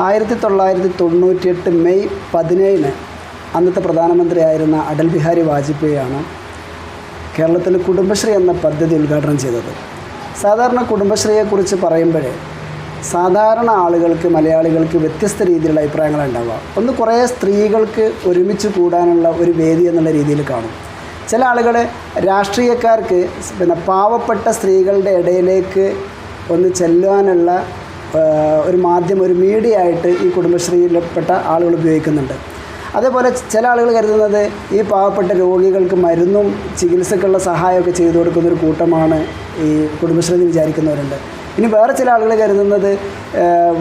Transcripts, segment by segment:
ആയിരത്തി തൊള്ളായിരത്തി തൊണ്ണൂറ്റിയെട്ട് മെയ് പതിനേഴിന് അന്നത്തെ പ്രധാനമന്ത്രിയായിരുന്ന അടൽ ബിഹാരി വാജ്പേയിയാണ് കേരളത്തിൽ കുടുംബശ്രീ എന്ന പദ്ധതി ഉദ്ഘാടനം ചെയ്തത്. സാധാരണ കുടുംബശ്രീയെക്കുറിച്ച് പറയുമ്പോഴേ സാധാരണ ആളുകൾക്ക് മലയാളികൾക്ക് വ്യത്യസ്ത രീതിയിലുള്ള അഭിപ്രായങ്ങളാണ് ഉണ്ടാവുക. ഒന്ന് കുറേ സ്ത്രീകൾക്ക് ഒരുമിച്ച് കൂടാനുള്ള ഒരു വേദി എന്നുള്ള രീതിയിൽ കാണും. ചില ആളുകൾ രാഷ്ട്രീയക്കാർക്ക് പിന്നെ പാവപ്പെട്ട സ്ത്രീകളുടെ ഇടയിലേക്ക് ഒന്ന് ചെല്ലുവാനുള്ള ഒരു മാധ്യമം ഒരു മീഡിയ ആയിട്ട് ഈ കുടുംബശ്രീയിൽപ്പെട്ട ആളുകൾ ഉപയോഗിക്കുന്നുണ്ട്. അതേപോലെ ചില ആളുകൾ കരുതുന്നത് ഈ പാവപ്പെട്ട രോഗികൾക്ക് മരുന്നും ചികിത്സക്കുള്ള സഹായമൊക്കെ ചെയ്തു കൊടുക്കുന്ന ഒരു കൂട്ടമാണ് ഈ കുടുംബശ്രീ എന്ന് വിചാരിക്കുന്നവരുണ്ട്. ഇനി വേറെ ചില ആളുകൾ കരുതുന്നത്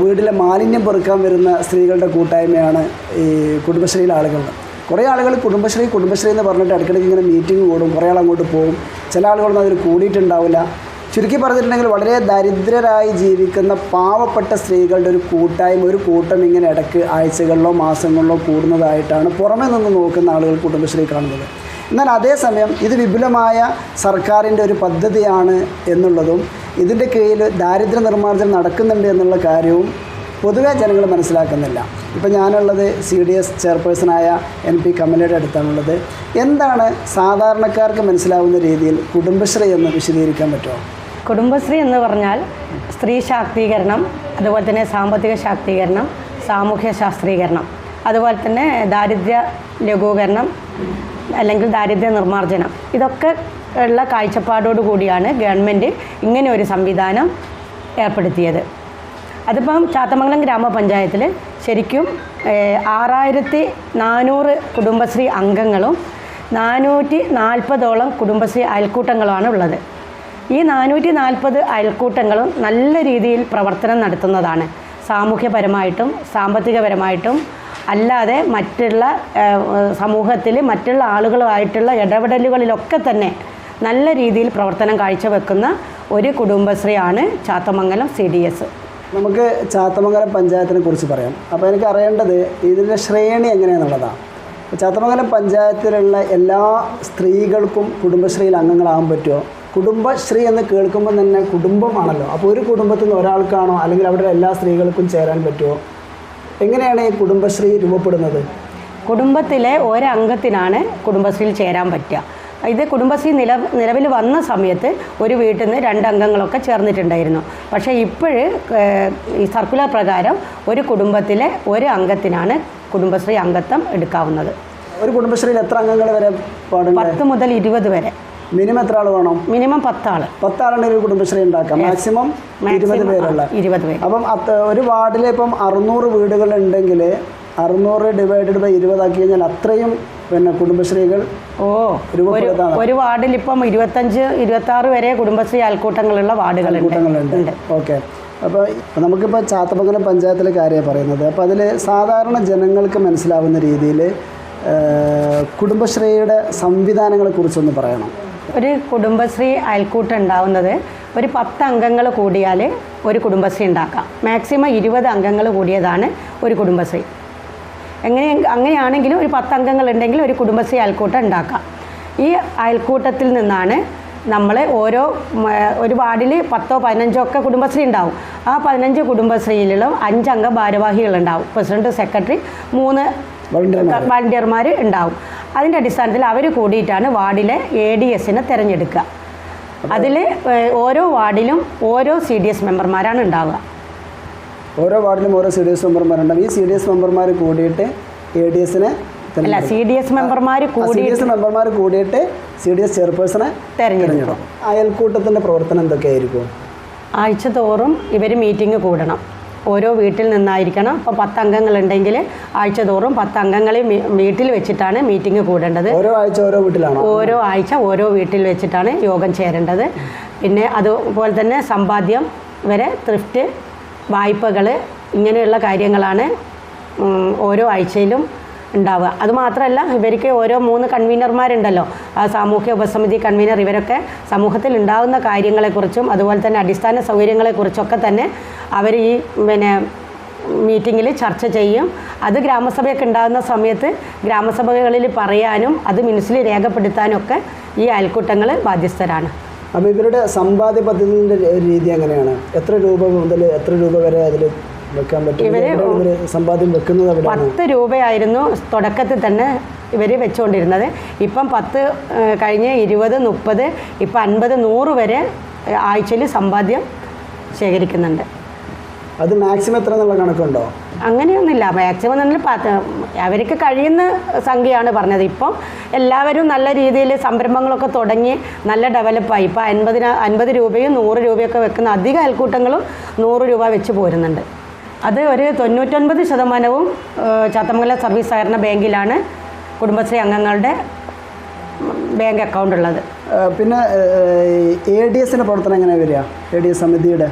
വീട്ടിലെ മാലിന്യം പെറുക്കാൻ വരുന്ന സ്ത്രീകളുടെ കൂട്ടായ്മയാണ് ഈ കുടുംബശ്രീയിലെ ആളുകൾ കുറേ ആളുകൾ കുടുംബശ്രീ കുടുംബശ്രീ എന്ന് പറഞ്ഞിട്ട് ഇടയ്ക്കിടയ്ക്ക് ഇങ്ങനെ മീറ്റിംഗ് കൂടും കുറേ ആൾ അങ്ങോട്ട് പോകും. ചില ആളുകളൊന്നും അതിൽ കൂടിയിട്ടുണ്ടാവില്ല. ചുരുക്കി പറഞ്ഞിട്ടുണ്ടെങ്കിൽ വളരെ ദരിദ്രരായി ജീവിക്കുന്ന പാവപ്പെട്ട സ്ത്രീകളുടെ ഒരു കൂട്ടായ്മ ഒരു കൂട്ടം ഇങ്ങനെ ഇടയ്ക്ക് ആഴ്ചകളിലോ മാസങ്ങളിലോ കൂടുന്നതായിട്ടാണ് പുറമേ നിന്ന് നോക്കുന്ന ആളുകൾ കുടുംബശ്രീ കാണുന്നത്. എന്നാൽ അതേസമയം ഇത് വിപുലമായ സർക്കാരിന്റെ ഒരു പദ്ധതിയാണ് എന്നുള്ളതും ഇതിന്റെ കീഴിൽ ദാരിദ്ര്യ നിർമ്മാർജനം നടക്കുന്നുണ്ട് എന്നുള്ള കാര്യവും പൊതുവേ ജനങ്ങൾ മനസ്സിലാക്കുന്നില്ല. ഇപ്പം ഞാനുള്ളത് സി ഡി എസ് ചെയർപേഴ്സണായ എൻ പി കമലയുടെ അടുത്താണുള്ളത്. എന്താണ് സാധാരണക്കാർക്ക് മനസ്സിലാവുന്ന രീതിയിൽ കുടുംബശ്രീ എന്ന് വിശദീകരിക്കാൻ പറ്റുമോ? കുടുംബശ്രീ എന്ന് പറഞ്ഞാൽ സ്ത്രീ ശാക്തീകരണം അതുപോലെ തന്നെ സാമ്പത്തിക ശാക്തീകരണം സാമൂഹ്യ ശാസ്ത്രീകരണം അതുപോലെ തന്നെ ദാരിദ്ര്യ ലഘൂകരണം അല്ലെങ്കിൽ ദാരിദ്ര്യ നിർമ്മാർജനം. ഇതൊക്കെ ഉള്ള കാഴ്ചപ്പാടോടു കൂടിയാണ് ഗവൺമെന്റ് ഇങ്ങനെ ഒരു സംവിധാനം ഏർപ്പെടുത്തിയത്. അതിപ്പം ചാത്തമംഗലം ഗ്രാമപഞ്ചായത്തിൽ ശരിക്കും ആറായിരത്തി നാനൂറ് കുടുംബശ്രീ അംഗങ്ങളും നാനൂറ്റി നാൽപ്പതോളം കുടുംബശ്രീ അയൽക്കൂട്ടങ്ങളുമാണ് ഉള്ളത്. ഈ നാനൂറ്റി നാൽപ്പത് അയൽക്കൂട്ടങ്ങളും നല്ല രീതിയിൽ പ്രവർത്തനം നടത്തുന്നതാണ്. സാമൂഹ്യപരമായിട്ടും സാമ്പത്തികപരമായിട്ടും അല്ലാതെ മറ്റുള്ള സമൂഹത്തിൽ മറ്റുള്ള ആളുകളുമായിട്ടുള്ള ഇടപെടലുകളിലൊക്കെ തന്നെ നല്ല രീതിയിൽ പ്രവർത്തനം കാഴ്ചവെക്കുന്ന ഒരു കുടുംബശ്രീയാണ് ചാത്തമംഗലം സി ഡി എസ് നമുക്ക് ചാത്തമംഗലം പഞ്ചായത്തിനെ കുറിച്ച് പറയാം. അപ്പോൾ എനിക്ക് അറിയേണ്ടത് ഇതിന്റെ ശ്രേണി എങ്ങനെയാണെന്നുള്ളതാണ് ചാത്തമംഗലം പഞ്ചായത്തിലുള്ള എല്ലാ സ്ത്രീകൾക്കും കുടുംബശ്രീയിൽ അംഗങ്ങളാകാൻ പറ്റുമോ? കുടുംബശ്രീ എന്ന് കേൾക്കുമ്പോൾ തന്നെ കുടുംബമാണല്ലോ. അപ്പോൾ ഒരു കുടുംബത്തിൽ നിന്ന് ഒരാൾക്കാണോ അല്ലെങ്കിൽ അവിടെ എല്ലാ സ്ത്രീകൾക്കും ചേരാൻ പറ്റുമോ? എങ്ങനെയാണ് ഈ കുടുംബശ്രീ രൂപപ്പെടുന്നത്? കുടുംബത്തിലെ ഒരംഗത്തിനാണ് കുടുംബശ്രീയിൽ ചേരാൻ പറ്റുക. ഇത് കുടുംബശ്രീ നില നിലവിൽ വന്ന സമയത്ത് ഒരു വീട്ടിൽ നിന്ന് രണ്ടംഗങ്ങളൊക്കെ ചേർന്നിട്ടുണ്ടായിരുന്നു. പക്ഷേ ഇപ്പോൾ ഈ സർക്കുലർ പ്രകാരം ഒരു കുടുംബത്തിലെ ഒരു അംഗത്തിനാണ് കുടുംബശ്രീ അംഗത്വം എടുക്കാവുന്നത്. ഒരു കുടുംബശ്രീയിൽ എത്ര അംഗങ്ങൾ വരെ പത്ത് മുതൽ ഇരുപത് വരെ. മിനിമം എത്ര ആൾ വേണം? മിനിമം പത്താൾ പത്താളുണ്ടെങ്കിൽ ഒരു കുടുംബശ്രീ ഉണ്ടാക്കാം മാക്സിമം ഇരുപത് പേരുള്ള. ഇരുപത് പേര്. അപ്പം ഒരു വാർഡിൽ ഇപ്പം അറുന്നൂറ് വീടുകളുണ്ടെങ്കിൽ അറുന്നൂറ് ഡിവൈഡഡ് ബൈ ഇരുപതാക്കി കഴിഞ്ഞാൽ അത്രയും പിന്നെ കുടുംബശ്രീകൾ ഓ ഒരു വാർഡിൽ ഇപ്പം ഇരുപത്തഞ്ച് ഇരുപത്തി ആറ് വരെ കുടുംബശ്രീ അയൽക്കൂട്ടങ്ങളുള്ള വാർഡുകൾ കൂട്ടങ്ങളുണ്ട് ഓക്കെ. അപ്പോൾ നമുക്കിപ്പോൾ ചാത്തമംഗലം പഞ്ചായത്തിലെ കാര്യമാണ് പറയുന്നത്. അപ്പോൾ അതിൽ സാധാരണ ജനങ്ങൾക്ക് മനസ്സിലാവുന്ന രീതിയിൽ കുടുംബശ്രീയുടെ സംവിധാനങ്ങളെ കുറിച്ചൊന്ന് പറയണം. ഒരു കുടുംബശ്രീ അയൽക്കൂട്ടം ഉണ്ടാവുന്നത് ഒരു പത്ത് അംഗങ്ങൾ കൂടിയാൽ ഒരു കുടുംബശ്രീ ഉണ്ടാക്കാം. മാക്സിമം ഇരുപത് അംഗങ്ങൾ കൂടിയതാണ് ഒരു കുടുംബശ്രീ. എങ്ങനെ അങ്ങനെയാണെങ്കിലും ഒരു പത്ത് അംഗങ്ങൾ ഉണ്ടെങ്കിൽ ഒരു കുടുംബശ്രീ അയൽക്കൂട്ടം ഉണ്ടാക്കാം. ഈ അയൽക്കൂട്ടത്തിൽ നിന്നാണ് നമ്മൾ ഓരോ ഒരു വാർഡിൽ പത്തോ പതിനഞ്ചോ ഒക്കെ കുടുംബശ്രീ ഉണ്ടാവും. ആ പതിനഞ്ച് കുടുംബശ്രീയിലുള്ള അഞ്ചംഗ ഭാരവാഹികളുണ്ടാവും പ്രസിഡന്റ് സെക്രട്ടറി മൂന്ന് വളണ്ടിയർമാർ ഉണ്ടാവും. അതിന്റെ അടിസ്ഥാനത്തിൽ അവർ കൂടിയിട്ടാണ് വാർഡിലെ എ ഡി എസിനെ തിരഞ്ഞെടുക്കുക. അതിൽ ഓരോ വാർഡിലും ഓരോ സി ഡി എസ് മെമ്പർമാരാണ് ഉണ്ടാവുക. ഓരോ വാർഡിലും ഓരോ സി ഡി എസ് മെമ്പർമാരുണ്ടാവും. ഈ സി ഡി എസ് മെമ്പർമാർ കൂടിയിട്ട് എ ഡി എസിനെ അല്ല സി ഡി എസ് മെമ്പർമാർ കൂടി മെമ്പർമാർ കൂടിയിട്ട് സി ഡി എസ് ചെയർപേഴ്സണെ തിരഞ്ഞെടുക്കണം അയൽക്കൂട്ടത്തിന്റെ പ്രവർത്തനം എന്തൊക്കെയായിരിക്കും? ആഴ്ച തോറും ഇവർ മീറ്റിംഗ് കൂടണം. ഓരോ വീട്ടിൽ നിന്നായിരിക്കണം. ഇപ്പോൾ പത്ത് അംഗങ്ങളുണ്ടെങ്കിൽ ആഴ്ച തോറും പത്ത് അംഗങ്ങളെ വീട്ടിൽ വെച്ചിട്ടാണ് മീറ്റിംഗ് കൂടേണ്ടത്. ഓരോ ആഴ്ച ഓരോ വീട്ടിലാണ്? ഓരോ ആഴ്ച ഓരോ വീട്ടിൽ വെച്ചിട്ടാണ് യോഗം ചേരേണ്ടത്. പിന്നെ അതുപോലെ തന്നെ സമ്പാദ്യം വരെ ത്രിഫ്റ്റ് വായ്പകൾ ഇങ്ങനെയുള്ള കാര്യങ്ങളാണ് ഓരോ ആഴ്ചയിലും ഉണ്ടാവുക. അതുമാത്രമല്ല ഇവർക്ക് ഓരോ മൂന്ന് കൺവീനർമാരുണ്ടല്ലോ. ആ സാമൂഹ്യ ഉപസമിതി കൺവീനർ ഇവരൊക്കെ സമൂഹത്തിൽ ഉണ്ടാകുന്ന കാര്യങ്ങളെക്കുറിച്ചും അതുപോലെ തന്നെ അടിസ്ഥാന സൗകര്യങ്ങളെക്കുറിച്ചൊക്കെ തന്നെ അവർ ഈ പിന്നെ മീറ്റിങ്ങിൽ ചർച്ച ചെയ്യും. അത് ഗ്രാമസഭയൊക്കെ ഉണ്ടാകുന്ന സമയത്ത് ഗ്രാമസഭകളിൽ പറയാനും അത് മിനിസിൽ രേഖപ്പെടുത്താനും ഒക്കെ ഈ അയൽക്കൂട്ടങ്ങൾ ബാധ്യസ്ഥരാണ്. അപ്പോൾ ഇവരുടെ സമ്പാദ്യ പദ്ധതിന്റെ രീതി എങ്ങനെയാണ്? എത്ര രൂപ മുതൽ എത്ര രൂപ വരെ അതിൽ വെക്കാൻ പറ്റും. സമ്പാദ്യം വെക്കുന്നത് പത്ത് രൂപയായിരുന്നു തുടക്കത്തിൽ തന്നെ ഇവർ വെച്ചുകൊണ്ടിരുന്നത്. ഇപ്പം പത്ത് കഴിഞ്ഞ് ഇരുപത് മുപ്പത് ഇപ്പം അൻപത് നൂറ് വരെ ആഴ്ചയിൽ സമ്പാദ്യം ശേഖരിക്കുന്നുണ്ട്. അത് മാക്സിമം എത്ര എന്നുള്ള കണക്കുണ്ടോ? അങ്ങനെയൊന്നുമില്ല. മാക്സിമം തന്നെ പത്ത് അവർക്ക് കഴിയുന്ന സംഖ്യയാണ് പറഞ്ഞത്. ഇപ്പം എല്ലാവരും നല്ല രീതിയിൽ സംരംഭങ്ങളൊക്കെ തുടങ്ങി നല്ല ഡെവലപ്പായി. ഇപ്പോൾ അൻപതിന അൻപത് രൂപയും നൂറ് രൂപയൊക്കെ വെക്കുന്ന അധിക അയൽക്കൂട്ടങ്ങളും നൂറ് രൂപ വെച്ച് പോരുന്നുണ്ട്. അത് ഒരു തൊണ്ണൂറ്റൊൻപത് ശതമാനവും ചാത്തമംഗലം സർവീസ് സഹകരണ ബാങ്കിലാണ് കുടുംബശ്രീ അംഗങ്ങളുടെ ബാങ്ക് അക്കൗണ്ട് ഉള്ളത്. പിന്നെ എ ഡി എസിന്റെ പ്രവർത്തനം എങ്ങനെ വരിക? എ ഡി എസ് സമിതിയുടെ?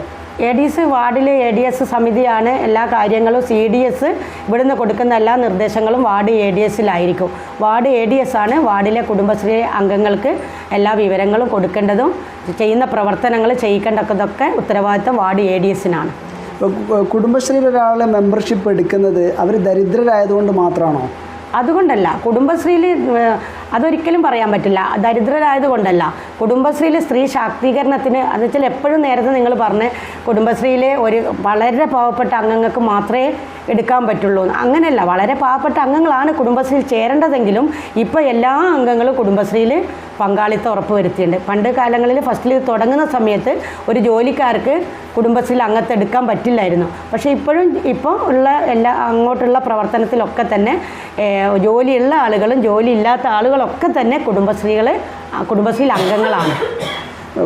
എ ഡി എസ് വാർഡിലെ എ ഡി എസ് സമിതിയാണ് എല്ലാ കാര്യങ്ങളും സി ഡി എസ് ഇവിടുന്ന് കൊടുക്കുന്ന എല്ലാ നിർദ്ദേശങ്ങളും വാർഡ് എ ഡി എസിലായിരിക്കും വാർഡ് എ ഡി എസ് ആണ് വാർഡിലെ കുടുംബശ്രീ അംഗങ്ങൾക്ക് എല്ലാ വിവരങ്ങളും കൊടുക്കേണ്ടതും ചെയ്യുന്ന പ്രവർത്തനങ്ങൾ ചെയ്യിക്കേണ്ടതൊക്കെ ഉത്തരവാദിത്തം വാർഡ് എ ഡി എസിനാണ് കുടുംബശ്രീയിൽ ഒരാൾ മെമ്പർഷിപ്പ് എടുക്കുന്നത് അവർ ദരിദ്രരായതുകൊണ്ട് മാത്രമാണോ? അതുകൊണ്ടല്ല. കുടുംബശ്രീയിൽ അതൊരിക്കലും പറയാൻ പറ്റില്ല. ദരിദ്രരായത് കൊണ്ടല്ല കുടുംബശ്രീയിൽ സ്ത്രീ ശാക്തീകരണത്തിന് അത് വെച്ചാൽ എപ്പോഴും നേരത്തെ നിങ്ങൾ പറഞ്ഞ് കുടുംബശ്രീയിലെ ഒരു വളരെ പാവപ്പെട്ട അംഗങ്ങൾക്ക് മാത്രമേ എടുക്കാൻ പറ്റുള്ളൂ. അങ്ങനെയല്ല. വളരെ പാവപ്പെട്ട അംഗങ്ങളാണ് കുടുംബശ്രീയിൽ ചേരേണ്ടതെങ്കിലും ഇപ്പോൾ എല്ലാ അംഗങ്ങളും കുടുംബശ്രീയിൽ പങ്കാളിത്തം ഉറപ്പുവരുത്തിയിട്ടുണ്ട്. പണ്ട് കാലങ്ങളിൽ ഫസ്റ്റിൽ തുടങ്ങുന്ന സമയത്ത് ഒരു ജോലിക്കാർക്ക് കുടുംബശ്രീയിൽ അംഗത്തെടുക്കാൻ പറ്റില്ലായിരുന്നു. പക്ഷേ ഇപ്പോഴും ഇപ്പോൾ ഉള്ള എല്ലാ അങ്ങോട്ടുള്ള പ്രവർത്തനത്തിലൊക്കെ തന്നെ ജോലിയുള്ള ആളുകളും ജോലി ഇല്ലാത്ത ആളുകളൊക്കെ തന്നെ കുടുംബശ്രീകൾ കുടുംബശ്രീയിൽ അംഗങ്ങളാണ്.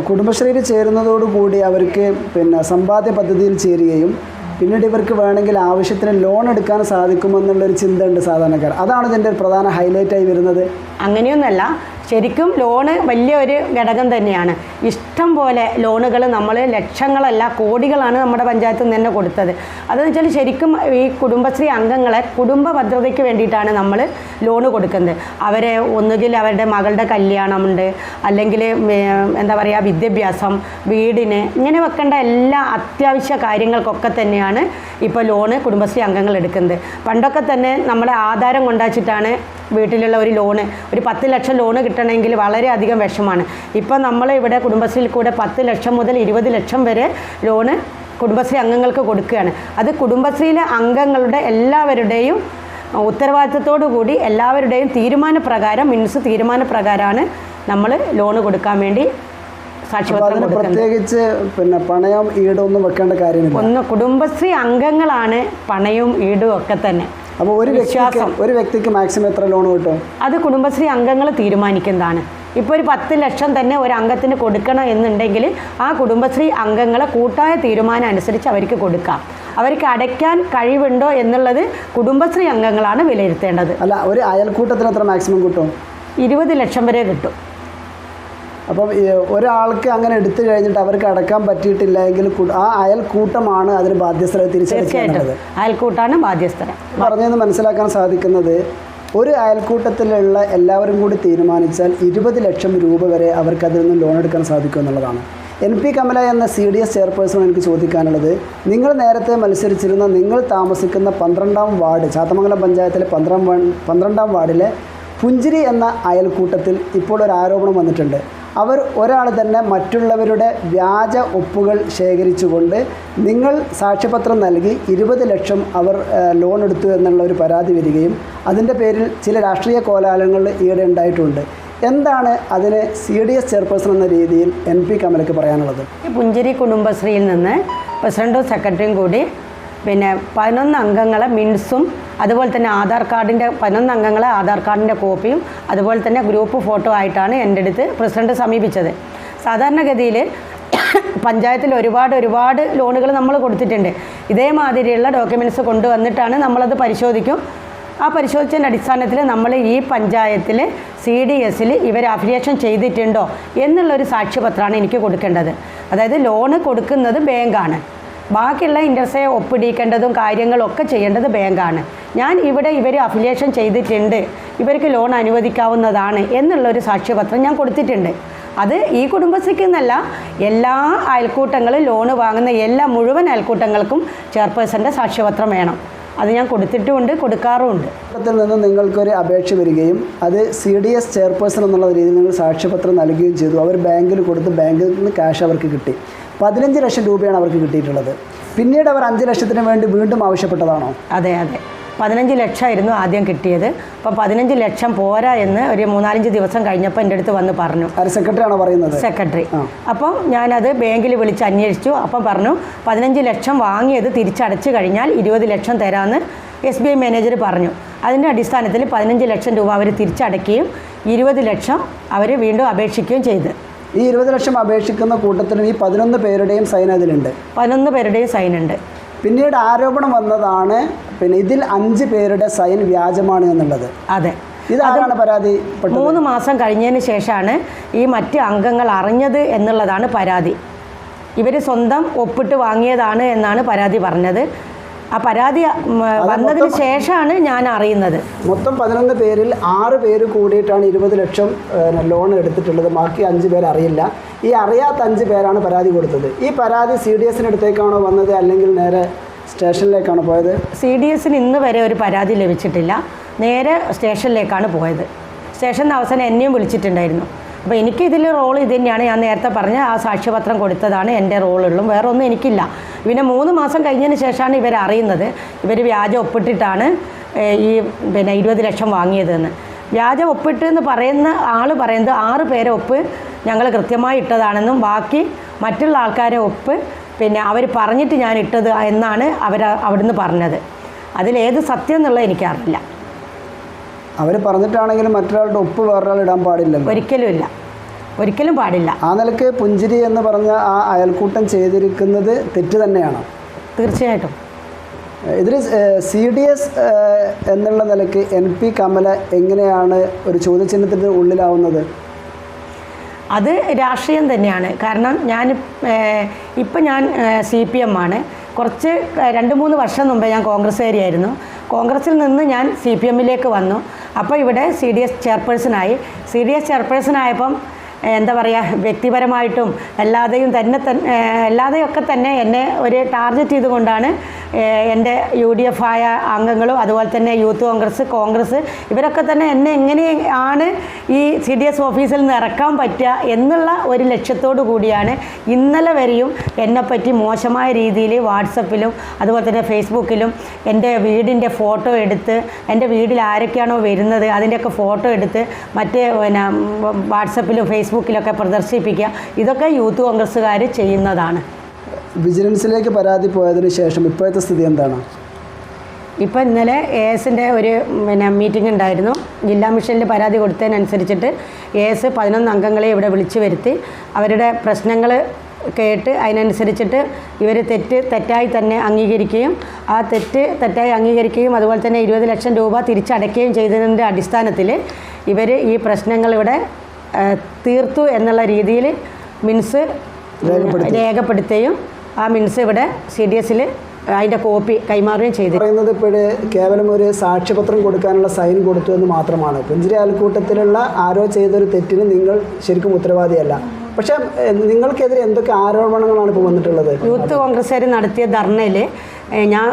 കുടുംബശ്രീയിൽ ചേരുന്നതോടുകൂടി അവർക്ക് പിന്നെ സമ്പാദ്യ പദ്ധതിയിൽ ചേരുകയും പിന്നീട് ഇവർക്ക് വേണമെങ്കിൽ ആവശ്യത്തിന് ലോൺ എടുക്കാൻ സാധിക്കുമെന്നുള്ളൊരു ചിന്ത ഉണ്ട് സാധാരണക്കാർ. അതാണ് ഇതിന്റെ ഒരു പ്രധാന ഹൈലൈറ്റായി വരുന്നത്. അങ്ങനെയൊന്നല്ല ശരിക്കും ലോണ് വലിയൊരു ഘടകം തന്നെയാണ്. ഇഷ്ടം പോലെ ലോണുകൾ നമ്മൾ ലക്ഷങ്ങളല്ല കോടികളാണ് നമ്മുടെ പഞ്ചായത്തിൽ നിന്ന് തന്നെ കൊടുത്തത്. അതെന്ന് വെച്ചാൽ ശരിക്കും ഈ കുടുംബശ്രീ അംഗങ്ങളെ കുടുംബ ഭദ്രതയ്ക്ക് വേണ്ടിയിട്ടാണ് നമ്മൾ ലോണ് കൊടുക്കുന്നത്. അവരെ ഒന്നുകിൽ അവരുടെ മകളുടെ കല്യാണമുണ്ട് അല്ലെങ്കിൽ എന്താ പറയുക വിദ്യാഭ്യാസം വീടിന് ഇങ്ങനെ വെക്കേണ്ട എല്ലാ അത്യാവശ്യ കാര്യങ്ങൾക്കൊക്കെ തന്നെയാണ് ഇപ്പോൾ ലോണ് കുടുംബശ്രീ അംഗങ്ങൾ എടുക്കുന്നത്. പണ്ടൊക്കെ തന്നെ നമ്മളെ ആധാരം കൊണ്ടാച്ചിട്ടാണ് വീട്ടിലുള്ള ഒരു ലോണ് ഒരു പത്ത് ലക്ഷം ലോണ് കിട്ടണമെങ്കിൽ വളരെയധികം വിഷമാണ്. ഇപ്പോൾ നമ്മൾ ഇവിടെ കുടുംബശ്രീയിൽ കൂടെ പത്ത് ലക്ഷം മുതൽ ഇരുപത് ലക്ഷം വരെ ലോണ് കുടുംബശ്രീ അംഗങ്ങൾക്ക് കൊടുക്കുകയാണ്. അത് കുടുംബശ്രീയിലെ അംഗങ്ങളുടെ എല്ലാവരുടെയും ഉത്തരവാദിത്തത്തോടു കൂടി എല്ലാവരുടെയും തീരുമാനപ്രകാരം മിൻസ് തീരുമാനപ്രകാരമാണ് നമ്മൾ ലോണ് കൊടുക്കാൻ വേണ്ടി സാക്ഷ്യപത്രം പ്രത്യേകിച്ച് പിന്നെ പണയം ഈടൊന്നും വെക്കേണ്ട കാര്യമില്ല. ഒന്ന് കുടുംബശ്രീ അംഗങ്ങളാണ് പണയും ഈടും ഒക്കെ തന്നെ. അപ്പോൾ ഒരു വ്യക്തിക്ക് ഒരു വ്യക്തിക്ക് മാക്സിമം എത്ര ലോൺ കിട്ടും? അത് കുടുംബശ്രീ അംഗങ്ങൾ തീരുമാനിക്കുന്നതാണ്. ഇപ്പോൾ ഒരു പത്ത് ലക്ഷം തന്നെ ഒരു അംഗത്തിന് കൊടുക്കണം എന്നുണ്ടെങ്കിൽ ആ കുടുംബശ്രീ അംഗങ്ങളെ കൂട്ടായ തീരുമാനം അനുസരിച്ച് അവർക്ക് കൊടുക്കാം. അവർക്ക് അടയ്ക്കാൻ കഴിവുണ്ടോ എന്നുള്ളത് കുടുംബശ്രീ അംഗങ്ങളാണ് വിലയിരുത്തേണ്ടത്. അല്ല ഒരു അയൽക്കൂട്ടത്തിന് എത്ര മാക്സിമം കിട്ടും? ഇരുപത് ലക്ഷം വരെ കിട്ടും. അപ്പം ഒരാൾക്ക് അങ്ങനെ എടുത്തു കഴിഞ്ഞിട്ട് അവർക്ക് അടക്കാൻ പറ്റിയിട്ടില്ല എങ്കിൽ ആ അയൽക്കൂട്ടമാണ് അതിന് ബാധ്യസ്ഥരെ തിരിച്ചറിയേണ്ടത് അയൽക്കൂട്ടാണ് ബാധ്യസ്ഥരം. പറഞ്ഞതെന്ന് മനസ്സിലാക്കാൻ സാധിക്കുന്നത് ഒരു അയൽക്കൂട്ടത്തിലുള്ള എല്ലാവരും കൂടി തീരുമാനിച്ചാൽ ഇരുപത് ലക്ഷം രൂപ വരെ അവർക്ക് അതിൽ നിന്ന് ലോൺ എടുക്കാൻ സാധിക്കും എന്നുള്ളതാണ്. എൻ പി കമല എന്ന സി ഡി എസ് ചെയർപേഴ്സൺ എനിക്ക് ചോദിക്കാനുള്ളത്. നിങ്ങൾ നേരത്തെ മത്സരിച്ചിരുന്ന നിങ്ങൾ താമസിക്കുന്ന പന്ത്രണ്ടാം വാർഡ് ചാത്തമംഗലം പഞ്ചായത്തിലെ പന്ത്രണ്ടാം പന്ത്രണ്ടാം വാർഡിലെ പുഞ്ചിരി എന്ന അയൽക്കൂട്ടത്തിൽ ഇപ്പോൾ ഒരു ആരോപണം വന്നിട്ടുണ്ട്. അവർ ഒരാൾ തന്നെ മറ്റുള്ളവരുടെ വ്യാജ ഒപ്പുകൾ ശേഖരിച്ചുകൊണ്ട് നിങ്ങൾ സാക്ഷ്യപത്രം നൽകി ഇരുപത് ലക്ഷം അവർ ലോൺ എടുത്തു എന്നുള്ള ഒരു പരാതി വരികയും അതിന്റെ പേരിൽ ചില രാഷ്ട്രീയ കോലാഹലങ്ങൾ ഈയിടെ ഉണ്ടായിട്ടുണ്ട്. എന്താണ് അതിന് സി ഡി എസ് ചെയർപേഴ്സൺ എന്ന രീതിയിൽ എൻ പി കമലയ്ക്ക് പറയാനുള്ളത്? പുഞ്ചിരി കുടുംബശ്രീയിൽ നിന്ന് പ്രസിഡന്റും സെക്രട്ടറിയും കൂടി പിന്നെ പതിനൊന്ന് അംഗങ്ങളെ മിൻസും അതുപോലെ തന്നെ ആധാർ കാർഡിന്റെ പതിനൊന്ന് അംഗങ്ങളെ ആധാർ കാർഡിന്റെ കോപ്പിയും അതുപോലെ തന്നെ ഗ്രൂപ്പ് ഫോട്ടോ ആയിട്ടാണ് എന്റെ അടുത്ത് പ്രസിഡന്റ് സമീപിച്ചത്. സാധാരണഗതിയിൽ പഞ്ചായത്തിൽ ഒരുപാട് ഒരുപാട് ലോണുകൾ നമ്മൾ കൊടുത്തിട്ടുണ്ട്. ഇതേമാതിരിയുള്ള ഡോക്യുമെന്റ്സ് കൊണ്ടുവന്നിട്ടാണ് നമ്മളത് പരിശോധിക്കും. ആ പരിശോധിച്ചതിന്റെ അടിസ്ഥാനത്തിൽ നമ്മൾ ഈ പഞ്ചായത്തിൽ സി ഡി എസിൽ ഇവർ അഫിലിയേഷൻ ചെയ്തിട്ടുണ്ടോ എന്നുള്ളൊരു സാക്ഷ്യപത്രമാണ് എനിക്ക് കൊടുക്കേണ്ടത്. അതായത് ലോണ് കൊടുക്കുന്നത് ബാങ്കാണ്. ബാക്കിയുള്ള ഇൻട്രസ്റ്റ് ഒപ്പിടിക്കേണ്ടതും കാര്യങ്ങളൊക്കെ ചെയ്യേണ്ടത് ബാങ്കാണ്. ഞാൻ ഇവിടെ ഇവർ അഫിലിയേഷൻ ചെയ്തിട്ടുണ്ട്. ഇവർക്ക് ലോൺ അനുവദിക്കാവുന്നതാണ് എന്നുള്ളൊരു സാക്ഷ്യപത്രം ഞാൻ കൊടുത്തിട്ടുണ്ട്. അത് ഈ കുടുംബശ്രീക്ക് എന്നല്ല എല്ലാ അയൽക്കൂട്ടങ്ങളും ലോണ് വാങ്ങുന്ന എല്ലാ മുഴുവൻ അയൽക്കൂട്ടങ്ങൾക്കും ചെയർപേഴ്സന്റെ സാക്ഷ്യപത്രം വേണം. അത് ഞാൻ കൊടുത്തിട്ടുമുണ്ട് കൊടുക്കാറുമുണ്ട്. പത്രത്തിൽ നിന്ന് നിങ്ങൾക്കൊരു അപേക്ഷ വരികയും അത് സി ഡി എസ് ചെയർപേഴ്സൺ എന്നുള്ള രീതിയിൽ നിങ്ങൾ സാക്ഷ്യപത്രം നൽകുകയും ചെയ്തു. അവർ ബാങ്കിൽ കൊടുത്ത് ബാങ്കിൽ നിന്ന് ക്യാഷ് അവർക്ക് കിട്ടി. പതിനഞ്ച് ലക്ഷം രൂപയാണ് അവർക്ക് കിട്ടിയിട്ടുള്ളത്. പിന്നീട് അവർ അഞ്ച് ലക്ഷത്തിന് വേണ്ടി വീണ്ടും ആവശ്യപ്പെട്ടതാണോ? അതെ അതെ. പതിനഞ്ച് ലക്ഷമായിരുന്നു ആദ്യം കിട്ടിയത്. അപ്പോൾ പതിനഞ്ച് ലക്ഷം പോരാ എന്ന് ഒരു മൂന്നാലഞ്ച് ദിവസം കഴിഞ്ഞപ്പോൾ എന്റെ അടുത്ത് വന്ന് പറഞ്ഞു. സെക്രട്ടറി ആണോ പറയുന്നത്? സെക്രട്ടറി. അപ്പം ഞാനത് ബാങ്കിൽ വിളിച്ച് അന്വേഷിച്ചു. അപ്പം പറഞ്ഞു പതിനഞ്ച് ലക്ഷം വാങ്ങിയത് തിരിച്ചടച്ചു കഴിഞ്ഞാൽ ഇരുപത് ലക്ഷം തരാമെന്ന് എസ് ബി ഐ മാനേജർ പറഞ്ഞു. അതിന്റെ അടിസ്ഥാനത്തിൽ പതിനഞ്ച് ലക്ഷം രൂപ അവർ തിരിച്ചടയ്ക്കുകയും ഇരുപത് ലക്ഷം അവർ വീണ്ടും അപേക്ഷിക്കുകയും ചെയ്ത്. ഈ ഇരുപത് ലക്ഷം അപേക്ഷിക്കുന്ന കൂട്ടത്തിലും ഈ പതിനൊന്ന് പേരുടെയും സൈൻ അതിലുണ്ട്. പതിനൊന്ന് പേരുടെയും സൈൻ ഉണ്ട്. പിന്നീട് ആരോപണം വന്നതാണ് പിന്നെ ഇതിൽ അഞ്ച് പേരുടെ സൈൻ വ്യാജമാണ് എന്നുള്ളത്. അതെ. ഇതാരാണ് പരാതി മൂന്ന് മാസം കഴിഞ്ഞതിന് ശേഷമാണ് ഈ മറ്റ് അംഗങ്ങൾ അറിഞ്ഞത് എന്നുള്ളതാണ് പരാതി. ഇവർ സ്വന്തം ഒപ്പിട്ട് വാങ്ങിയതാണ് എന്നാണ് പരാതി പറഞ്ഞത്. ആ പരാതി വന്നതിന് ശേഷമാണ് ഞാൻ അറിയുന്നത്. മൊത്തം പതിനൊന്ന് പേരിൽ ആറ് പേര് കൂടിയിട്ടാണ് ഇരുപത് ലക്ഷം ലോൺ എടുത്തിട്ടുള്ളത്. ബാക്കി അഞ്ച് പേർ അറിയില്ല. ഈ അറിയാത്ത അഞ്ച് പേരാണ് പരാതി കൊടുത്തത്. ഈ പരാതി സി ഡി എസിനടുത്തേക്കാണോ വന്നത് അല്ലെങ്കിൽ നേരെ സ്റ്റേഷനിലേക്കാണോ പോയത്? സി ഡി എസിന് ഇന്ന് വരെ ഒരു പരാതി ലഭിച്ചിട്ടില്ല. നേരെ സ്റ്റേഷനിലേക്കാണ് പോയത്. സ്റ്റേഷനിൽ അവസാനം എന്നെയും വിളിച്ചിട്ടുണ്ടായിരുന്നു. അപ്പോൾ എനിക്ക് ഇതിൽ റോൾ ഇത് തന്നെയാണ് ഞാൻ നേരത്തെ പറഞ്ഞ ആ സാക്ഷ്യപത്രം കൊടുത്തതാണ് എന്റെ റോളുള്ളൂ വേറെ ഒന്നും എനിക്കില്ല. പിന്നെ മൂന്ന് മാസം കഴിഞ്ഞതിന് ശേഷമാണ് ഇവർ അറിയുന്നത്. ഇവർ വ്യാജം ഒപ്പിട്ടിട്ടാണ് ഈ പിന്നെ ഇരുപത് ലക്ഷം വാങ്ങിയതെന്ന്. വ്യാജം ഒപ്പിട്ട് എന്ന് പറയുന്ന ആൾ പറയുന്നത് ആറ് പേരെ ഒപ്പ് ഞങ്ങൾ കൃത്യമായി ഇട്ടതാണെന്നും ബാക്കി മറ്റുള്ള ആൾക്കാരെ ഒപ്പ് പിന്നെ അവർ പറഞ്ഞിട്ട് ഞാൻ ഇട്ടത് എന്നാണ് അവർ അവിടുന്ന് പറഞ്ഞത്. അതിലേത് സത്യം എന്നുള്ളത് എനിക്കറിയില്ല. അവർ പറഞ്ഞിട്ടാണെങ്കിലും മറ്റൊരാളുടെ ഒപ്പ് വേറൊരാൾ ഇടാൻ പാടില്ല ഒരിക്കലും ഇല്ല. ഒരിക്കലും പാടില്ല. ആ നിലയ്ക്ക് പുഞ്ചിരി എന്ന് പറഞ്ഞ ആ അയൽക്കൂട്ടം ചെയ്തിരിക്കുന്നത് തെറ്റ് തന്നെയാണ്. തീർച്ചയായിട്ടും. ഇതിൽ സി ഡി എസ് എന്നുള്ള നിലയ്ക്ക് എൻ പി കമല എങ്ങനെയാണ് ഒരു ചോദ്യചിഹ്നത്തിന്റെ ഉള്ളിലാവുന്നത്? അത് രാഷ്ട്രീയം തന്നെയാണ്. കാരണം ഞാൻ ഇപ്പം ഞാൻ സി പി എം ആണ്. കുറച്ച് രണ്ട് മൂന്ന് വർഷം മുമ്പേ ഞാൻ കോൺഗ്രസ്സുകാരിയായിരുന്നു. കോൺഗ്രസ്സിൽ നിന്ന് ഞാൻ സി പി എമ്മിലേക്ക് വന്നു. അപ്പോൾ ഇവിടെ സി ഡി എസ് ചെയർപേഴ്സണായി സി ഡി എസ് ചെയർപേഴ്സണായപ്പം എന്താ പറയുക വ്യക്തിപരമായിട്ടും അല്ലാതെയും തന്നെ അല്ലാതെയൊക്കെ തന്നെ എന്നെ ഒരു ടാർഗറ്റ് ചെയ്തുകൊണ്ടാണ് എന്റെ യു ഡി എഫ് ആയ അംഗങ്ങളും അതുപോലെ തന്നെ യൂത്ത് കോൺഗ്രസ് കോൺഗ്രസ് ഇവരൊക്കെ തന്നെ എന്നെ എങ്ങനെയാണ് ഈ സി ഡി എസ് ഓഫീസിൽ നിന്ന് ഇറക്കാൻ പറ്റുക എന്നുള്ള ഒരു ലക്ഷ്യത്തോടു കൂടിയാണ് ഇന്നലെ വരെയും എന്നെപ്പറ്റി മോശമായ രീതിയിൽ വാട്സപ്പിലും അതുപോലെ തന്നെ ഫേസ്ബുക്കിലും എന്റെ വീടിന്റെ ഫോട്ടോ എടുത്ത് എന്റെ വീട്ടിൽ ആരൊക്കെയാണോ വരുന്നത് അതിന്റെയൊക്കെ ഫോട്ടോ എടുത്ത് മറ്റേ പിന്നെ വാട്സപ്പിലും ഫേസ്ബുക്കിലൊക്കെ പ്രദർശിപ്പിക്കുക. ഇതൊക്കെ യൂത്ത് കോൺഗ്രസ്സുകാർ ചെയ്യുന്നതാണ്. വിജിലൻസിലേക്ക് പരാതി പോയതിന് ശേഷം ഇപ്പോഴത്തെ സ്ഥിതി എന്താണ്? ഇപ്പോൾ ഇന്നലെ എ എസിന്റെ ഒരു പിന്നെ മീറ്റിംഗ് ഉണ്ടായിരുന്നു. ജില്ലാ മിഷനിൽ പരാതി കൊടുത്തതിനനുസരിച്ചിട്ട് എ എസ് പതിനൊന്ന് അംഗങ്ങളെ ഇവിടെ വിളിച്ചു വരുത്തി. അവരുടെ പ്രശ്നങ്ങൾ കേട്ട് അതിനനുസരിച്ചിട്ട് ഇവർ തെറ്റ് തെറ്റായി തന്നെ അംഗീകരിക്കുകയും ആ തെറ്റ് തെറ്റായി അംഗീകരിക്കുകയും അതുപോലെ തന്നെ ഇരുപത് ലക്ഷം രൂപ തിരിച്ചടയ്ക്കുകയും ചെയ്തതിന്റെ അടിസ്ഥാനത്തിൽ ഇവർ ഈ പ്രശ്നങ്ങൾ ഇവിടെ തീർത്തു എന്നുള്ള രീതിയിൽ മിൻസ് രേഖപ്പെടുത്തി. രേഖപ്പെടുത്തുകയും ആ മിൻസ് ഇവിടെ സി ഡി എസിൽ അതിന്റെ കോപ്പി കൈമാറുകയും ചെയ്തു. പറയുന്നത് ഇപ്പോൾ കേവലം ഒരു സാക്ഷ്യപത്രം കൊടുക്കാനുള്ള സൈൻ കൊടുത്തു എന്ന് മാത്രമാണ്. പുഞ്ചിരി അയൽക്കൂട്ടത്തിലുള്ള ആരോ ചെയ്തൊരു തെറ്റിന് നിങ്ങൾ ശരിക്കും ഉത്തരവാദിയല്ല. പക്ഷേ നിങ്ങൾക്കെതിരെ എന്തൊക്കെ ആരോപണങ്ങളാണ് ഇപ്പോൾ വന്നിട്ടുള്ളത്? യൂത്ത് കോൺഗ്രസ്സുകാർ നടത്തിയ ധർണയിൽ ഞാൻ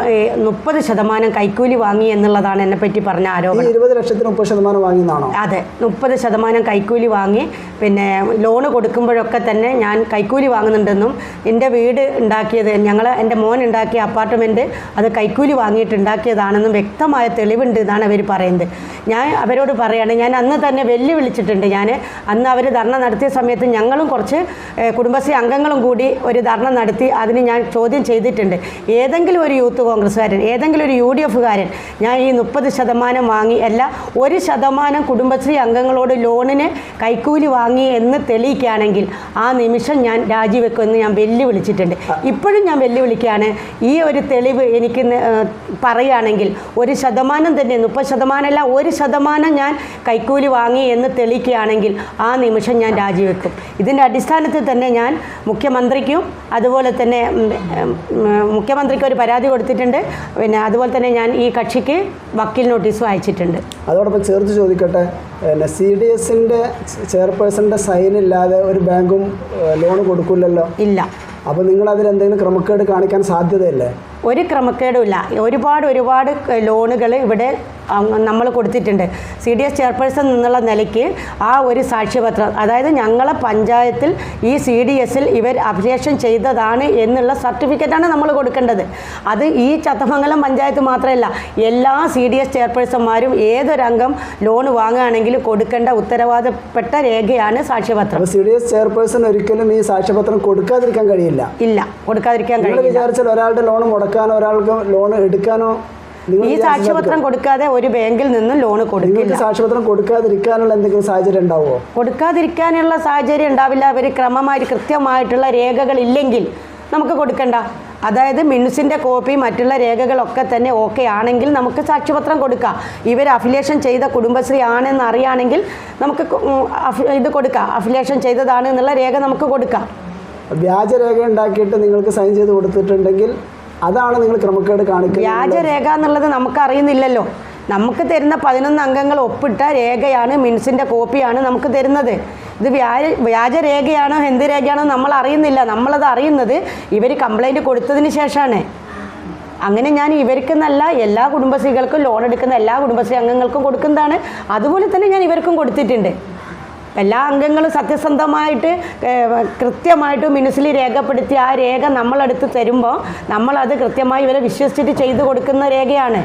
മുപ്പത് ശതമാനം കൈക്കൂലി വാങ്ങി എന്നുള്ളതാണ് എന്നെ പറ്റി പറഞ്ഞ ആരോപണം. ഇരുപത് ലക്ഷത്തിന് മുപ്പത് ശതമാനം വാങ്ങിയെന്നാണോ? അതെ മുപ്പത് ശതമാനം കൈക്കൂലി വാങ്ങി. പിന്നെ ലോണ് കൊടുക്കുമ്പോഴൊക്കെ തന്നെ ഞാൻ കൈക്കൂലി വാങ്ങുന്നുണ്ടെന്നും എന്റെ വീട് ഉണ്ടാക്കിയത് ഞങ്ങൾ എന്റെ മോൻ ഉണ്ടാക്കിയ അപ്പാർട്ട്മെന്റ് അത് കൈക്കൂലി വാങ്ങിയിട്ട് ഉണ്ടാക്കിയതാണെന്നും വ്യക്തമായ തെളിവുണ്ട് എന്നാണ് അവർ പറയുന്നത്. ഞാൻ അവരോട് പറയുകയാണ് ഞാൻ അന്ന് തന്നെ വെല്ലുവിളിച്ചിട്ടുണ്ട്. ഞാൻ അന്ന് അവർ ധർണ നടത്തിയ സമയത്ത് ഞങ്ങളും കുറച്ച് കുടുംബശ്രീ അംഗങ്ങളും കൂടി ഒരു ധർണ നടത്തി അതിന് ഞാൻ ചോദ്യം ചെയ്തിട്ടുണ്ട്. ഏതെങ്കിലും ഒരു യൂത്ത് കോൺഗ്രസ്സുകാരൻ ഏതെങ്കിലും ഒരു യു ഡി എഫുകാരൻ ഞാൻ ഈ മുപ്പത് ശതമാനം വാങ്ങി അല്ല ഒരു ശതമാനം കുടുംബശ്രീ അംഗങ്ങളോട് ലോണിന് കൈക്കൂലി വാങ്ങി എന്ന് തെളിയിക്കുകയാണെങ്കിൽ ആ നിമിഷം ഞാൻ രാജിവെക്കുമെന്ന് ഞാൻ വെല്ലുവിളിച്ചിട്ടുണ്ട്. ഇപ്പോഴും ഞാൻ വെല്ലുവിളിക്കുകയാണ്. ഈ ഒരു തെളിവ് എനിക്ക് പറയുകയാണെങ്കിൽ ഒരു ശതമാനം തന്നെ മുപ്പത് ശതമാനമല്ല ഒരു ശതമാനം ഞാൻ കൈക്കൂലി വാങ്ങി എന്ന് തെളിയിക്കുകയാണെങ്കിൽ ആ നിമിഷം ഞാൻ രാജിവെക്കും. ഇതിന്റെ അടിസ്ഥാനത്തിൽ തന്നെ ഞാൻ മുഖ്യമന്ത്രിക്കും അതുപോലെ തന്നെ മുഖ്യമന്ത്രിക്ക് ഒരു പരാതി കൊടുത്തിട്ടുണ്ട്. പിന്നെ അതുപോലെ തന്നെ ഞാൻ ഈ കക്ഷിക്ക് വക്കീൽ നോട്ടീസും അയച്ചിട്ടുണ്ട്. അതോടൊപ്പം ചേർത്ത് ചോദിക്കട്ടെ പിന്നെ സി ഡി എസിന്റെ ചെയർപേഴ്സണിന്റെ സൈൻ ഇല്ലാതെ ഒരു ബാങ്കും ലോൺ കൊടുക്കില്ലല്ലോ ഇല്ല. അപ്പോൾ നിങ്ങൾ അതിൽ എന്തെങ്കിലും ക്രമക്കേട് കാണിക്കാൻ സാധ്യതയില്ലേ? ഒരു ക്രമക്കേടുമില്ല. ഒരുപാട് ഒരുപാട് ലോണുകൾ ഇവിടെ നമ്മൾ കൊടുത്തിട്ടുണ്ട്. സി ഡി എസ് ചെയർപേഴ്സൺ എന്നുള്ള നിലയ്ക്ക് ആ ഒരു സാക്ഷ്യപത്രം അതായത് ഞങ്ങളെ പഞ്ചായത്തിൽ ഈ സി ഡി എസിൽ ഇവർ അപ്ഡേഷൻ ചെയ്തതാണ് എന്നുള്ള സർട്ടിഫിക്കറ്റാണ് നമ്മൾ കൊടുക്കേണ്ടത്. അത് ഈ ചത്തമംഗലം പഞ്ചായത്ത് മാത്രമല്ല എല്ലാ സി ഡി എസ് ചെയർപേഴ്സന്മാരും ഏതൊരംഗം ലോൺ വാങ്ങുകയാണെങ്കിൽ കൊടുക്കേണ്ട ഉത്തരവാദപ്പെട്ട രേഖയാണ് സാക്ഷ്യപത്രം. സി ഡി എസ് ചെയർപേഴ്സൺ ഒരിക്കലും ഈ സാക്ഷ്യപത്രം കൊടുക്കാതിരിക്കാൻ കഴിയില്ല. ഇല്ല കൊടുക്കാതിരിക്കാൻ കഴിയില്ല. വിചാരിച്ചാൽ ഒരാളുടെ ലോൺ മുടക്കാനോ ഒരാൾക്ക് ലോൺ എടുക്കാനോ ഈ സാക്ഷ്യപത്രം കൊടുക്കാതെ ഒരു ബാങ്കിൽ നിന്നും ലോൺ കൊടുക്കില്ല. സാക്ഷ്യപത്രം കൊടുക്കാതിരിക്കാനുള്ള എന്തെങ്കിലും സാഹചര്യം ഉണ്ടാവുമോ? കൊടുക്കാതിരിക്കാനുള്ള സാഹചര്യം ഉണ്ടാവില്ല. അവർ ക്രമമായി കൃത്യമായിട്ടുള്ള രേഖകൾ ഇല്ലെങ്കിൽ നമുക്ക് കൊടുക്കണ്ട. അതായത് മിനുസിന്റെ കോപ്പി മറ്റുള്ള രേഖകളൊക്കെ തന്നെ ഓക്കെ ആണെങ്കിൽ നമുക്ക് സാക്ഷ്യപത്രം കൊടുക്കാം. ഇവർ അഫിലിയേഷൻ ചെയ്ത കുടുംബശ്രീ ആണെന്ന് അറിയാണെങ്കിൽ നമുക്ക് ഇത് കൊടുക്കാം. അഫിലിയേഷൻ ചെയ്തതാണ് എന്നുള്ള രേഖ നമുക്ക് കൊടുക്കാം. വ്യാജരേഖ ഉണ്ടാക്കിയിട്ട് നിങ്ങൾക്ക് സൈൻ ചെയ്ത് കൊടുത്തിട്ടുണ്ടെങ്കിൽ അതാണ് നിങ്ങൾ ക്രമക്കേട് കാണിക്കുന്നത്. വ്യാജരേഖ എന്നുള്ളത് നമുക്ക് അറിയുന്നില്ലല്ലോ നമുക്ക് തരുന്ന പതിനൊന്ന് അംഗങ്ങൾ ഒപ്പിട്ട രേഖയാണ് മിൻസിന്റെ കോപ്പിയാണ് നമുക്ക് തരുന്നത്. ഇത് വ്യാജ വ്യാജരേഖയാണോ എന്ത് രേഖയാണോ നമ്മൾ അറിയുന്നില്ല. നമ്മളത് അറിയുന്നത് ഇവർ കംപ്ലൈന്റ് കൊടുത്തതിന് ശേഷമാണ്. അങ്ങനെ ഞാൻ ഇവർക്കെന്നല്ല എല്ലാ കുടുംബശ്രീകൾക്കും ലോൺ എടുക്കുന്ന എല്ലാ കുടുംബശ്രീ അംഗങ്ങൾക്കും കൊടുക്കുന്നതാണ്. അതുപോലെ തന്നെ ഞാൻ ഇവർക്കും കൊടുത്തിട്ടുണ്ട്. എല്ലാ അംഗങ്ങളും സത്യസന്ധമായിട്ട് കൃത്യമായിട്ട് മിനുസിൽ രേഖപ്പെടുത്തി ആ രേഖ നമ്മളെടുത്ത് തരുമ്പോൾ നമ്മളത് കൃത്യമായി ഇവരെ വിശ്വസിച്ചിട്ട് ചെയ്തു കൊടുക്കുന്ന രേഖയാണ്.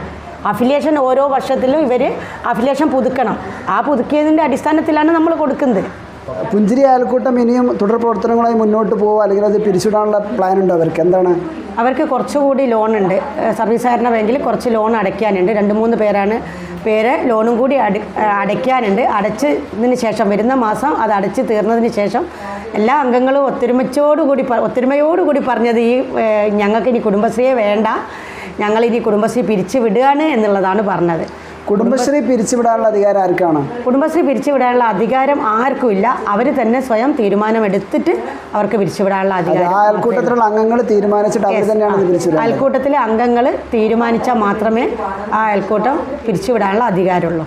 അഫിലിയേഷൻ ഓരോ വർഷത്തിലും ഇവർ അഫിലിയേഷൻ പുതുക്കണം. ആ പുതുക്കിയതിന്റെ അടിസ്ഥാനത്തിലാണ് നമ്മൾ കൊടുക്കുന്നത്. പുഞ്ചിരി അയൽക്കൂട്ടം ഇനിയും തുടർ പ്രവർത്തനങ്ങളായി മുന്നോട്ട് പോകുക അല്ലെങ്കിൽ അത് പിരിച്ചുവിടാനുള്ള പ്ലാൻ ഉണ്ടോ അവർക്ക്? എന്താണ്? അവർക്ക് കുറച്ചുകൂടി ലോൺ ഉണ്ട്. സർവീസ് ബാങ്കിൽ കുറച്ച് ലോൺ അടയ്ക്കാനുണ്ട്. രണ്ട് മൂന്ന് പേരാണ് പേരെ ലോണും കൂടി അട അടയ്ക്കാനുണ്ട്. അടച്ചതിന് ശേഷം വരുന്ന മാസം അത് അടച്ച് തീർന്നതിന് ശേഷം എല്ലാ അംഗങ്ങളും ഒത്തൊരുമിച്ചോടുകൂടി ഒത്തൊരുമയോടുകൂടി പറഞ്ഞത് ഈ ഞങ്ങൾക്ക് ഇനി കുടുംബശ്രീയെ വേണ്ട. ഞങ്ങൾ ഇനി കുടുംബശ്രീ പിരിച്ചു വിടുകയാണ് എന്നുള്ളതാണ് പറഞ്ഞത്. കുടുംബശ്രീ പിരിച്ചുവിടാനുള്ള അധികാരം ആർക്കാണ്? കുടുംബശ്രീ പിരിച്ചുവിടാനുള്ള അധികാരം ആർക്കും ഇല്ല. അവർ തന്നെ സ്വയം തീരുമാനമെടുത്തിട്ട് അവർക്ക് പിരിച്ചുവിടാനുള്ള അധികാരം അയൽക്കൂട്ടത്തിലുള്ള അംഗങ്ങൾ തീരുമാനിച്ചിട്ട് അവർ തന്നെയാണ് അയൽക്കൂട്ടത്തിലെ അംഗങ്ങൾ തീരുമാനിച്ചാൽ മാത്രമേ ആ അയൽക്കൂട്ടം പിരിച്ചുവിടാനുള്ള അധികാരമുള്ളൂ.